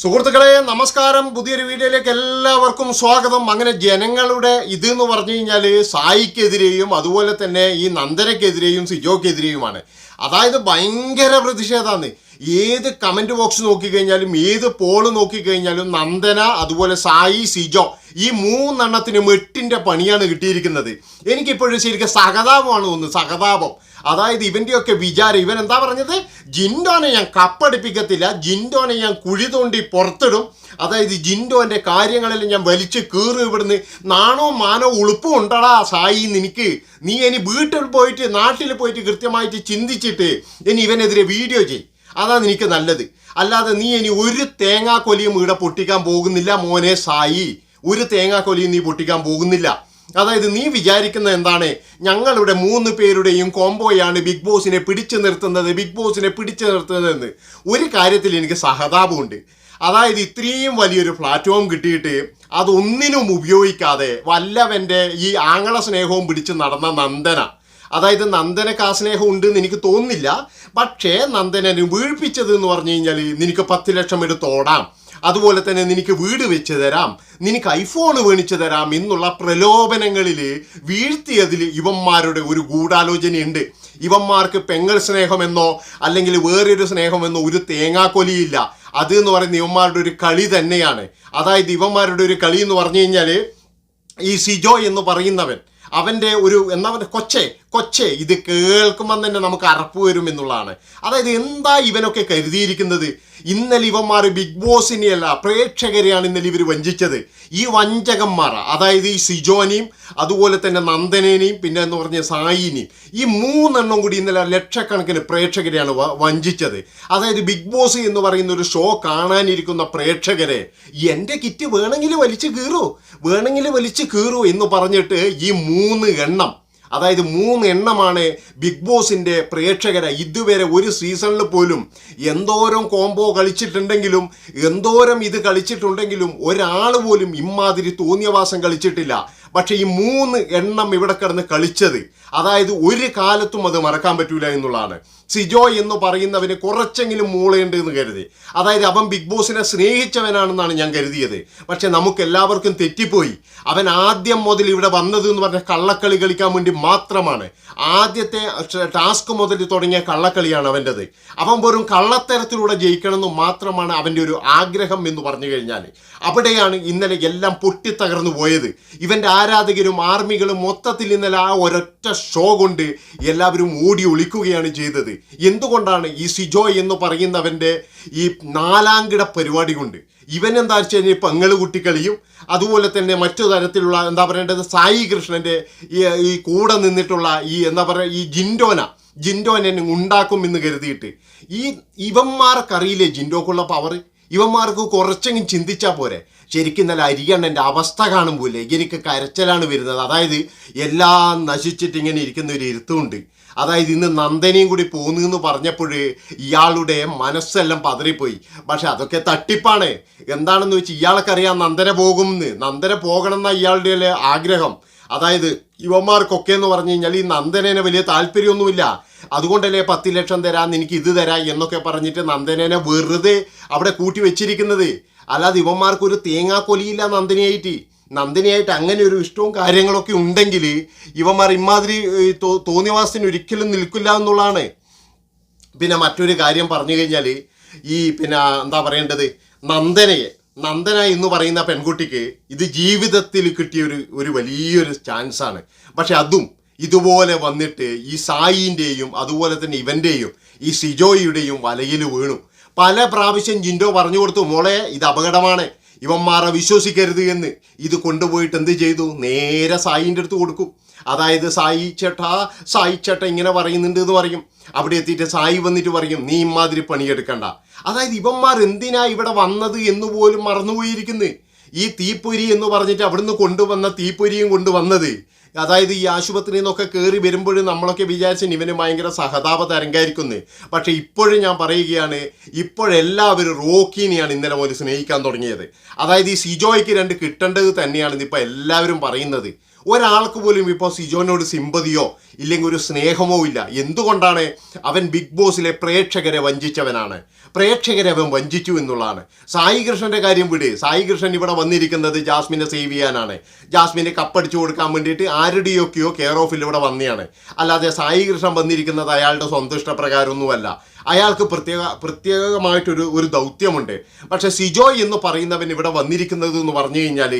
സുഹൃത്തുക്കളെ നമസ്കാരം. പുതിയൊരു വീഡിയോയിലേക്ക് എല്ലാവർക്കും സ്വാഗതം. അങ്ങനെ ജനങ്ങളുടെ ഇത് എന്ന് പറഞ്ഞു കഴിഞ്ഞാൽ സായിക്കെതിരെയും അതുപോലെ തന്നെ ഈ നന്ദനക്കെതിരെയും സിജോക്കെതിരെയുമാണ്. അതായത് ഭയങ്കര പ്രതിഷേധമാണ് ഏത് കമന്റ് ബോക്സ് നോക്കിക്കഴിഞ്ഞാലും ഏത് പോൾ നോക്കിക്കഴിഞ്ഞാലും നന്ദന അതുപോലെ സായി സിജോ ഈ മൂന്നെണ്ണത്തിനും മെട്ടിന്റെ പണിയാണ് കിട്ടിയിരിക്കുന്നത്. എനിക്കിപ്പോഴും ശരിക്കും സഹതാപമാണ് തോന്നുന്നത്. സഹതാപം. അതായത് ഇവന്റെയൊക്കെ വിചാരം ഇവൻ എന്താ പറഞ്ഞത്? ജിൻഡോനെ ഞാൻ കപ്പടിപ്പിക്കത്തില്ല ജിൻഡോനെ ഞാൻ കുഴി തോണ്ടി പുറത്തിടും. അതായത് ജിൻഡോന്റെ കാര്യങ്ങളിൽ ഞാൻ വലിച്ചു കീറി ഇവിടുന്ന്. നാണോ മാനോ ഉളുപ്പും ഉണ്ടടാ സായി നിനക്ക്. നീ ഇനി വീട്ടിൽ പോയിട്ട് നാട്ടിൽ പോയിട്ട് കൃത്യമായിട്ട് ചിന്തിച്ചിട്ട് ഇനി ഇവനെതിരെ വീഡിയോ ചെയ്. അതാണ് നിനക്ക് നല്ലത്. അല്ലാതെ നീ ഇനി ഒരു തേങ്ങാക്കൊലിയും ഇവിടെ പൊട്ടിക്കാൻ പോകുന്നില്ല മോനെ സായി. ഒരു തേങ്ങാക്കൊലിയും നീ പൊട്ടിക്കാൻ പോകുന്നില്ല. അതായത് നീ വിചാരിക്കുന്നത് എന്താണ്? ഞങ്ങളുടെ മൂന്ന് പേരുടെയും കോംബോയാണ് ബിഗ് ബോസിനെ പിടിച്ചു നിർത്തുന്നത് ബിഗ് ബോസിനെ പിടിച്ചു നിർത്തുന്നതെന്ന്. ഒരു കാര്യത്തിൽ എനിക്ക് സഹതാപമുണ്ട്. അതായത് ഇത്രയും വലിയൊരു പ്ലാറ്റ്ഫോം കിട്ടിയിട്ട് അതൊന്നിനും ഉപയോഗിക്കാതെ വല്ലവന്റെ ഈ ആങ്ങള സ്നേഹവും പിടിച്ച് നടന്ന നന്ദന. അതായത് നന്ദന കാസ്നേഹം ഉണ്ടെന്ന് ഉണ്ട് എന്ന് എനിക്ക് തോന്നുന്നില്ല. പക്ഷേ നന്ദനെ വീഴ്പിച്ചത് എന്ന് പറഞ്ഞു കഴിഞ്ഞാൽ നിനക്ക് പത്ത് ലക്ഷം എടുത്ത് ഓടാം. അതുപോലെ തന്നെ നിനക്ക് വീട് വെച്ച് തരാം. നിനക്ക് ഐഫോൺ മേടിച്ചു തരാം എന്നുള്ള പ്രലോഭനങ്ങളിൽ വീഴ്ത്തിയതിൽ ഇവന്മാരുടെ ഒരു ഗൂഢാലോചനയുണ്ട്. ഇവന്മാർക്ക് പെങ്ങൾ സ്നേഹമെന്നോ അല്ലെങ്കിൽ വേറൊരു സ്നേഹമെന്നോ ഒരു തേങ്ങാക്കൊലിയില്ല. അത് എന്ന് പറയുന്ന ഇവന്മാരുടെ ഒരു കളി തന്നെയാണ്. അതായത് ഇവന്മാരുടെ ഒരു കളി എന്ന് പറഞ്ഞു കഴിഞ്ഞാൽ ഈ സിജോ എന്ന് പറയുന്നവൻ അവന്റെ ഒരു പറയുക കൊച്ചെ കൊച്ചെ ഇത് കേൾക്കുമ്പോൾ തന്നെ നമുക്ക് അറപ്പ് വരും എന്നുള്ളതാണ്. അതായത് എന്താ ഇവനൊക്കെ കരുതിയിരിക്കുന്നത്? ഇന്നലെ ഇവന്മാർ ബിഗ് ബോസിനെയല്ല പ്രേക്ഷകരെയാണ് ഇന്നലെ ഇവർ വഞ്ചിച്ചത്. ഈ വഞ്ചകന്മാർ അതായത് ഈ സിജോനെയും അതുപോലെ തന്നെ നന്ദനേനെയും പിന്നെ എന്ന് പറഞ്ഞ സായിനെയും ഈ മൂന്നെണ്ണം കൂടി ഇന്നലെ ലക്ഷക്കണക്കിന് പ്രേക്ഷകരെയാണ് വഞ്ചിച്ചത്. അതായത് ബിഗ് ബോസ് എന്ന് പറയുന്ന ഒരു ഷോ കാണാനിരിക്കുന്ന പ്രേക്ഷകരെ എന്റെ കിറ്റ് വേണമെങ്കിൽ വലിച്ചു കീറൂ വേണമെങ്കിൽ വലിച്ചു കീറൂ എന്ന് പറഞ്ഞിട്ട് ഈ മൂന്ന് എണ്ണം അതായത് മൂന്ന് എണ്ണമാണ് ബിഗ് ബോസിന്റെ പ്രേക്ഷകരെ ഇതുവരെ ഒരു സീസണിൽ പോലും എന്തോരം കോംബോ കളിച്ചിട്ടുണ്ടെങ്കിലും എന്തോരം ഇത് കളിച്ചിട്ടുണ്ടെങ്കിലും ഒരാൾ പോലും ഇമാതിരി തോന്നിയവാസം കളിച്ചിട്ടില്ല. പക്ഷെ ഈ മൂന്ന് എണ്ണം ഇവിടെ കിടന്ന് കളിച്ചത് അതായത് ഒരു കാലത്തും അത് മറക്കാൻ പറ്റൂല എന്നുള്ളതാണ്. സിജോ എന്ന് പറയുന്നവന് കുറച്ചെങ്കിലും മൂളയുണ്ട് എന്ന് കരുതി. അതായത് അവൻ ബിഗ് ബോസിനെ സ്നേഹിച്ചവനാണെന്നാണ് ഞാൻ കരുതിയത്. പക്ഷെ നമുക്ക് എല്ലാവർക്കും തെറ്റിപ്പോയി. അവൻ ആദ്യം മുതൽ ഇവിടെ വന്നത് എന്ന് പറഞ്ഞ കള്ളക്കളി കളിക്കാൻ വേണ്ടി മാത്രമാണ്. ആദ്യത്തെ ടാസ്ക് മുതൽ തുടങ്ങിയ കള്ളക്കളിയാണ് അവന്റെത്. അവൻ വെറും കള്ളത്തരത്തിലൂടെ ജയിക്കണമെന്ന് മാത്രമാണ് അവന്റെ ഒരു ആഗ്രഹം എന്ന് പറഞ്ഞു കഴിഞ്ഞാൽ അവിടെയാണ് ഇന്നലെ എല്ലാം പൊട്ടിത്തകർന്നു പോയത്. ഇവന്റെ ആരാധകരും ആർമികളും മൊത്തത്തിൽ ഇന്നലെ ആ ഒരൊറ്റ ഷോ കൊണ്ട് എല്ലാവരും ഓടി ഒളിക്കുകയാണ് ചെയ്തത്. എന്തുകൊണ്ടാണ് ഈ സിജോ എന്ന് പറയുന്നവന്റെ ഈ നാലാംകിട പരിപാടി കൊണ്ട്? ഇവൻ എന്താ വെച്ച് കഴിഞ്ഞാൽ പങ്ങൾ കുട്ടിക്കളിയും അതുപോലെ തന്നെ മറ്റു തരത്തിലുള്ള എന്താ പറയേണ്ടത് സായി കൃഷ്ണന്റെ ഈ ഈ കൂടെ നിന്നിട്ടുള്ള ഈ എന്താ പറയുക ഈ ജിൻഡോന ജിൻഡോനെ ഉണ്ടാക്കും എന്ന് കരുതിയിട്ട്. ഈ ഇവന്മാർക്കറിയില്ലേ ജിൻഡോക്കുള്ള പവർ ഇവന്മാർക്ക് കുറച്ചെങ്കിലും ചിന്തിച്ചാൽ പോരെ. ശരിക്കും നല്ല അരിയണ്ണന്റെ അവസ്ഥ കാണുമ്പോഴേ എനിക്ക് കരച്ചലാണ് വരുന്നത്. അതായത് എല്ലാം നശിച്ചിട്ട് ഇങ്ങനെ ഇരിക്കുന്ന ഒരു ഇരുത്തുമുണ്ട് അതായത് ഇന്ന് നന്ദനയും കൂടി പോന്നു എന്ന് പറഞ്ഞപ്പോൾ ഇയാളുടെ മനസ്സെല്ലാം പതറിപ്പോയി. പക്ഷെ അതൊക്കെ തട്ടിപ്പാണ്. എന്താണെന്ന് വെച്ച് ഇയാൾക്കറിയാം നന്ദന പോകുമെന്ന് നന്ദന പോകണം എന്ന ഇയാളുടെ ആഗ്രഹം. അതായത് യുവന്മാർക്കൊക്കെ എന്ന് പറഞ്ഞു കഴിഞ്ഞാൽ ഈ നന്ദനേനെ വലിയ താല്പര്യമൊന്നുമില്ല. അതുകൊണ്ടല്ലേ പത്ത് ലക്ഷം തരാം എനിക്ക് ഇത് തരാ എന്നൊക്കെ പറഞ്ഞിട്ട് നന്ദനേനെ വെറുതെ അവിടെ കൂട്ടി വെച്ചിരിക്കുന്നത്. അല്ലാതെ യുവന്മാർക്കൊരു തേങ്ങാക്കൊലിയില്ല നന്ദനയായിട്ട്. നന്ദിനിയായിട്ട് അങ്ങനെ ഒരു ഇഷ്ടവും കാര്യങ്ങളൊക്കെ ഉണ്ടെങ്കിൽ ഇവന്മാർ ഇമാതിരി തോന്നിവാസത്തിന് ഒരിക്കലും നിൽക്കില്ല എന്നുള്ളതാണ്. പിന്നെ മറ്റൊരു കാര്യം പറഞ്ഞു കഴിഞ്ഞാൽ ഈ പിന്നെ എന്താ പറയേണ്ടത്? നന്ദനയെ നന്ദന എന്ന് പറയുന്ന പെൺകുട്ടിക്ക് ഇത് ജീവിതത്തിൽ കിട്ടിയ ഒരു ഒരു വലിയൊരു ചാൻസാണ് പക്ഷെ അതും ഇതുപോലെ വന്നിട്ട് ഈ സായിന്റെയും അതുപോലെ തന്നെ ഇവന്റെയും ഈ സിജോയുടെയും വലയിൽ വീണു. പല പ്രാവശ്യം ജിൻഡോ പറഞ്ഞു കൊടുത്തു മോളെ ഇത് അപകടമാണ്. ഇവന്മാരെ വിശ്വസിക്കരുത് എന്ന്. ഇത് കൊണ്ടുപോയിട്ട് എന്ത് ചെയ്തു? നേരെ സായിന്റെ അടുത്ത് കൊടുക്കും. അതായത് സായി ചേട്ടാ സായി ചേട്ടാ ഇങ്ങനെ പറയുന്നുണ്ട് എന്ന് പറയും. അവിടെ എത്തിയിട്ട് സായി വന്നിട്ട് പറയും നീ ഇമാതിരി പണിയെടുക്കണ്ട. അതായത് ഇവന്മാർ എന്തിനാ ഇവിടെ വന്നത് എന്ന് പോലും മറന്നുപോയിരിക്കുന്നത് ഈ തീപ്പൊരി എന്ന് പറഞ്ഞിട്ട് അവിടുന്ന് കൊണ്ടുവന്ന തീപ്പൊരിയും കൊണ്ടുവന്നത് അതായത് ഈ ആശുപത്രിയിൽ നിന്നൊക്കെ കയറി വരുമ്പോഴും നമ്മളൊക്കെ വിചാരിച്ചു ഇവന് ഭയങ്കര സഹതാപ തരംഗായിരിക്കുന്നു പക്ഷെ ഇപ്പോഴും ഞാൻ പറയുകയാണ് ഇപ്പോഴെല്ലാവരും റോക്കിനെയാണ് ഇന്നലെ മുതൽ സ്നേഹിക്കാൻ തുടങ്ങിയത്. അതായത് ഈ സിജോയ്ക്ക് രണ്ട് കിട്ടേണ്ടത് തന്നെയാണ് ഇന്നിപ്പോൾ എല്ലാവരും പറയുന്നത്. ഒരാൾക്ക് പോലും ഇപ്പോൾ സിജോനോട് സിമ്പതിയോ ഇല്ലെങ്കിൽ ഒരു സ്നേഹമോ ഇല്ല. എന്തുകൊണ്ടാണ് അവൻ ബിഗ് ബോസിലെ പ്രേക്ഷകരെ വഞ്ചിച്ചവനാണ്? പ്രേക്ഷകരെ അവൻ വഞ്ചിച്ചു എന്നുള്ളതാണ്. സായി കൃഷ്ണന്റെ കാര്യം വിട്. സായി കൃഷ്ണൻ ഇവിടെ വന്നിരിക്കുന്നത് ജാസ്മിനെ സേവ് ചെയ്യാനാണ്. ജാസ്മിനെ കപ്പടിച്ചു കൊടുക്കാൻ വേണ്ടിയിട്ട് ആരുടെയൊക്കെയോ കെയർ ഓഫിൽ ഇവിടെ വന്നെയാണ്. അല്ലാതെ സായി കൃഷ്ണൻ വന്നിരിക്കുന്നത് അയാളുടെ സ്വന്തം ഇഷ്ടപ്രകാരമൊന്നുമല്ല അയാൾക്ക് പ്രത്യേക പ്രത്യേകമായിട്ടൊരു ഒരു ദൗത്യമുണ്ട്. പക്ഷെ സിജോയ് എന്ന് പറയുന്നവൻ ഇവിടെ വന്നിരിക്കുന്നത് എന്ന് പറഞ്ഞു കഴിഞ്ഞാൽ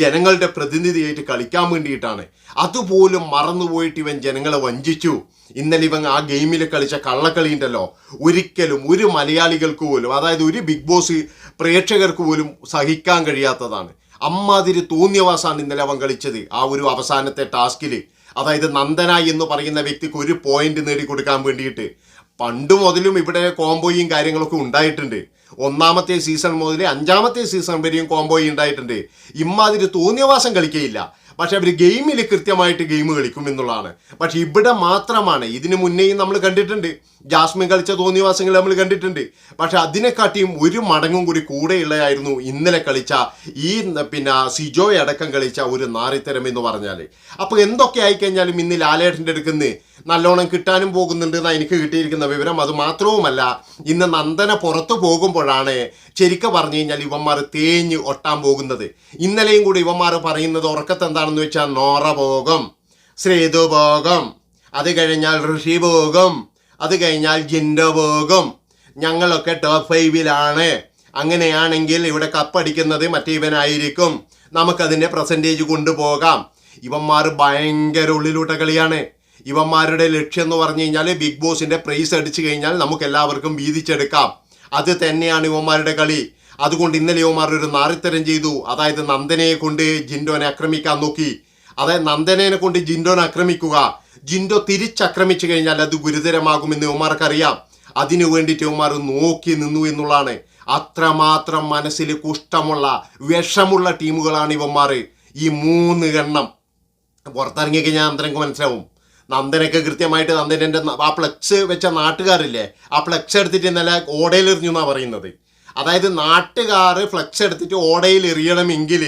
ജനങ്ങളുടെ പ്രതിനിധിയായിട്ട് കളിക്കാൻ വേണ്ടിയിട്ടാണ്. അതുപോലും മറന്നുപോയിട്ട് ഇവൻ ജനങ്ങളെ വഞ്ചിച്ചു. ഇന്നലെ ഇവൻ ആ ഗെയിമിൽ കളിച്ച കള്ളക്കളി ഉണ്ടല്ലോ. ഒരിക്കലും ഒരു മലയാളികൾക്ക് പോലും അതായത് ഒരു ബിഗ് ബോസ് പ്രേക്ഷകർക്ക് പോലും സഹിക്കാൻ കഴിയാത്തതാണ്. അമ്മാതിരി തോന്നിയവാസാണ് ഇന്നലെ അവൻ കളിച്ചത് ആ ഒരു അവസാനത്തെ ടാസ്കിൽ അതായത് നന്ദന എന്ന് പറയുന്ന വ്യക്തിക്ക് ഒരു പോയിന്റ് നേടിക്കൊടുക്കാൻ വേണ്ടിയിട്ട്. പണ്ട് മുതലും ഇവിടെ കോംബോയും കാര്യങ്ങളൊക്കെ ഉണ്ടായിട്ടുണ്ട്. ഒന്നാമത്തെ സീസൺ മുതൽ അഞ്ചാമത്തെ സീസൺ വരെയും കോംബോയും ഉണ്ടായിട്ടുണ്ട്. ഇമ്മാതിരി തോന്നിയവാസം കളിക്കുകയില്ല പക്ഷെ അവർ ഗെയിമിൽ കൃത്യമായിട്ട് ഗെയിം കളിക്കും എന്നുള്ളതാണ്. പക്ഷെ ഇവിടെ മാത്രമാണ്. ഇതിനു മുന്നേയും നമ്മൾ കണ്ടിട്ടുണ്ട്. ജാസ്മിൻ കളിച്ച തോന്നിയവാസങ്ങൾ നമ്മൾ കണ്ടിട്ടുണ്ട്. പക്ഷെ അതിനെക്കാട്ടിയും ഒരു മടങ്ങും കൂടി കൂടെയുള്ളതായിരുന്നു ഇന്നലെ കളിച്ച ഈ പിന്നെ സിജോയ് അടക്കം കളിച്ച ഒരു നാറിത്തരം എന്ന് പറഞ്ഞാൽ അപ്പോൾ എന്തൊക്കെ ആയിക്കഴിഞ്ഞാലും ഇന്ന് ലാലേട്ടന്റെ അടുക്കുന്ന് നല്ലോണം കിട്ടാനും പോകുന്നുണ്ട് എന്നാണ് എനിക്ക് കിട്ടിയിരിക്കുന്ന വിവരം. അത് മാത്രവുമല്ല ഇന്ന് നന്ദന പുറത്തു പോകുമ്പോഴാണ് ശരിക്കും പറഞ്ഞു കഴിഞ്ഞാൽ ഇവന്മാർ തേഞ്ഞ് ഒട്ടാൻ പോകുന്നത്. ഇന്നലെയും കൂടി ഇവന്മാർ പറയുന്നത് ഉറക്കത്ത് എന്താണെന്ന് വെച്ചാൽ നോറ പോകും ശ്രീതു പോകും അത് കഴിഞ്ഞാൽ ഋഷി പോകും അത് കഴിഞ്ഞാൽ ജിൻഡോ പോകും. ഞങ്ങളൊക്കെ ടോപ്പ് ഫൈവിലാണ് അങ്ങനെയാണെങ്കിൽ ഇവിടെ കപ്പടിക്കുന്നത് മറ്റേ ഇവനായിരിക്കും. നമുക്കതിന്റെ പ്രസന്റേജ് കൊണ്ടുപോകാം. ഇവന്മാർ ഭയങ്കര ഉള്ളിലൂട്ട കളിയാണ്. ഇവന്മാരുടെ ലക്ഷ്യം എന്ന് പറഞ്ഞു കഴിഞ്ഞാൽ ബിഗ് ബോസിന്റെ പ്രൈസ് അടിച്ചു കഴിഞ്ഞാൽ നമുക്ക് എല്ലാവർക്കും വീതിച്ചെടുക്കാം. അത് തന്നെയാണ് ഇവന്മാരുടെ കളി. അതുകൊണ്ട് ഇന്നലെ ഇവന്മാർ ഒരു നാറിത്തരം ചെയ്തു. അതായത് നന്ദനയെ കൊണ്ട് ജിൻഡോനെ ആക്രമിക്കാൻ നോക്കി. അതായത് നന്ദനേനെ കൊണ്ട് ജിൻഡോനെ ആക്രമിക്കുക. ജിൻഡോ തിരിച്ചാക്രമിച്ചു കഴിഞ്ഞാൽ അത് ഗുരുതരമാകുമെന്ന് ഇവന്മാർക്കറിയാം. അതിനു വേണ്ടിയിട്ട് യോമാർ നോക്കി നിന്നു എന്നുള്ളതാണ്. അത്രമാത്രം മനസ്സിൽ കുഷ്ടമുള്ള വിഷമുള്ള ടീമുകളാണ് ഇവന്മാർ. ഈ മൂന്ന് എണ്ണം. പുറത്തിറങ്ങി കഴിഞ്ഞാൽ നന്ദനക്ക് മനസ്സിലാവും. നന്ദനൊക്കെ കൃത്യമായിട്ട് നന്ദനന്റെ ആ പ്ലക്സ് വെച്ച നാട്ടുകാരില്ലേ? ആ പ്ലക്സ് എടുത്തിട്ട് ഇന്നലെ ഓടയിലെറിഞ്ഞു എന്നാണ് പറയുന്നത്. അതായത് നാട്ടുകാർ ഫ്ലക്സ് എടുത്തിട്ട് ഓടയിൽ എറിയണമെങ്കിൽ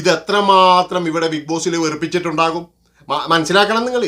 ഇത് എത്രമാത്രം ഇവിടെ ബിഗ് ബോസിൽ വെറുപ്പിച്ചിട്ടുണ്ടാകും? മനസ്സിലാക്കണം നിങ്ങൾ.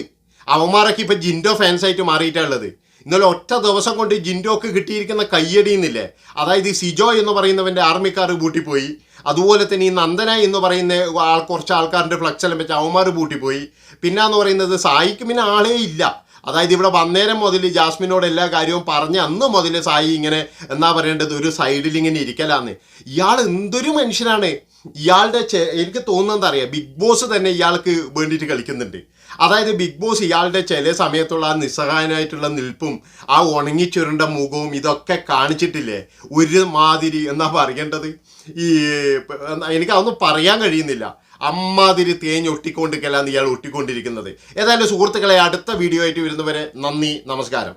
അവന്മാരൊക്കെ ഇപ്പം ജിൻഡോ ഫാൻസായിട്ട് മാറിയിട്ടുള്ളത് ഇന്നലെ ഒറ്റ ദിവസം കൊണ്ട് ജിൻഡോക്ക് കിട്ടിയിരിക്കുന്ന കയ്യടിയെന്നില്ലേ അതായത് സിജോ എന്ന് പറയുന്നവന്റെ ആർമിക്കാർ പൂട്ടിപ്പോയി. അതുപോലെ തന്നെ ഈ നന്ദന എന്ന് പറയുന്ന ആൾ കുറച്ച് ആൾക്കാരുടെ ഫ്ലക്സ് എല്ലാം വെച്ച് അവന്മാർ പൂട്ടിപ്പോയി. പിന്നെ എന്ന് പറയുന്നത് സായിക്ക് പിന്നെ ആളേ ഇല്ല. അതായത് ഇവിടെ വന്നേരം മുതൽ ജാസ്മിനോട് എല്ലാ കാര്യവും പറഞ്ഞ് അന്ന് മുതൽ സായി ഇങ്ങനെ എന്നാ പറയേണ്ടത്? ഒരു സൈഡിൽ ഇങ്ങനെ ഇരിക്കലാന്ന്. ഇയാൾ എന്തൊരു മനുഷ്യനാണ്. ഇയാളുടെ എനിക്ക് തോന്നുന്നത് അറിയാം? ബിഗ് ബോസ് തന്നെ ഇയാൾക്ക് വേണ്ടിയിട്ട് കളിക്കുന്നുണ്ട്. അതായത് ബിഗ് ബോസ് ഇയാളുടെ ചില സമയത്തുള്ള ആ നിസ്സഹായനായിട്ടുള്ള നിൽപ്പും ആ ഉണങ്ങിച്ചുരുണ്ട മുഖവും ഇതൊക്കെ കാണിച്ചിട്ടില്ലേ? ഒരു മാതിരി എന്നാ പറയേണ്ടത്? ഈ എനിക്കതൊന്നും പറയാൻ കഴിയുന്നില്ല. അമ്മാതിരി തേഞ്ഞ് ഒട്ടിക്കൊണ്ടിരിക്കലാന്ന് ഇയാൾ ഒട്ടിക്കൊണ്ടിരിക്കുന്നത്. ഏതായാലും സുഹൃത്തുക്കളെ അടുത്ത വീഡിയോ ആയിട്ട് വരുന്നവരെ നന്ദി നമസ്കാരം.